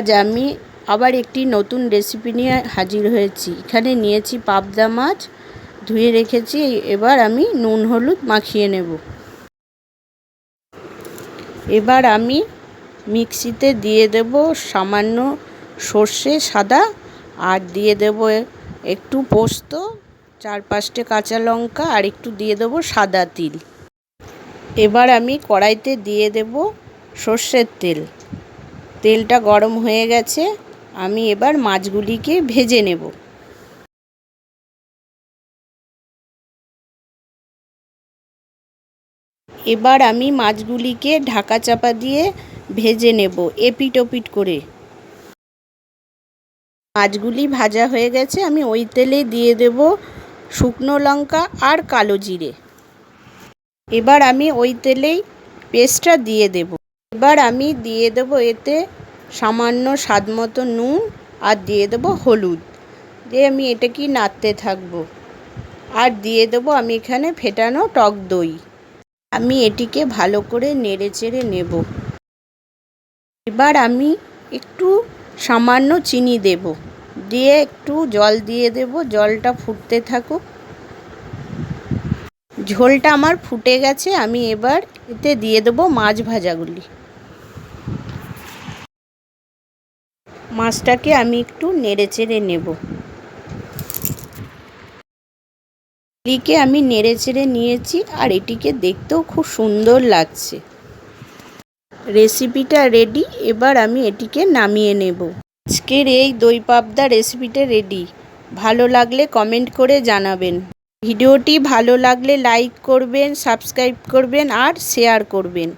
আজ আমি আবার একটি নতুন রেসিপি নিয়ে হাজির হয়েছি। এখানে নিয়েছি পাবদা মাছ, ধুয়ে রেখেছি, এবার আমি নুন হলুদ মাখিয়ে নেব। এবার আমি মিক্সিতে দিয়ে দেব সামান্য সর্ষে, সাদা, আর দিয়ে দেব একটু পোস্ত, চার পাঁচটে কাঁচা লঙ্কা, আর একটু দিয়ে দেব সাদা তিল। এবার আমি কড়াইতে দিয়ে দেব সর্ষের তেল। তেলটা গরম হয়ে গেছে, আমি এবার মাছগুলিকে ভেজে নেব। এবার আমি মাছগুলিকে ঢাকা চাপা দিয়ে ভেজে নেব এপিট ওপিট করে। মাছগুলি ভাজা হয়ে গেছে, আমি ওই তেলে দিয়ে দেব শুকনো লঙ্কা আর কালো জিরে। এবার আমি ওই তেলেই পেস্টটা দিয়ে দেব। এবার আমি দিয়ে দেব এতে সামান্য স্বাদ মতো নুন আর দিয়ে দেবো হলুদ। দিয়ে আমি এটাকে নাড়তে থাকব? আর দিয়ে দেবো আমি এখানে ফেটানো টক দই। আমি এটিকে ভালো করে নেড়ে চেড়ে নেব। এবার আমি একটু সামান্য চিনি দেব। দিয়ে একটু জল দিয়ে দেব, জলটা ফুটতে থাকুক। ঝোলটা আমার ফুটে গেছে, আমি এবার এতে দিয়ে দেবো মাছ ভাজাগুলি। মাছটাকে আমি একটু নেড়ে চেড়ে নেব। এটিকে আমি নেড়ে চেড়ে নিয়েছি আর এটিকে দেখতেও খুব সুন্দর লাগছে। রেসিপিটা রেডি, এবার আমি এটিকে নামিয়ে নেব। আজকের এই দই পাবদা রেসিপিটা রেডি। ভালো লাগলে কমেন্ট করে জানাবেন। ভিডিওটি ভালো লাগলে লাইক করবেন, সাবস্ক্রাইব করবেন আর শেয়ার করবেন।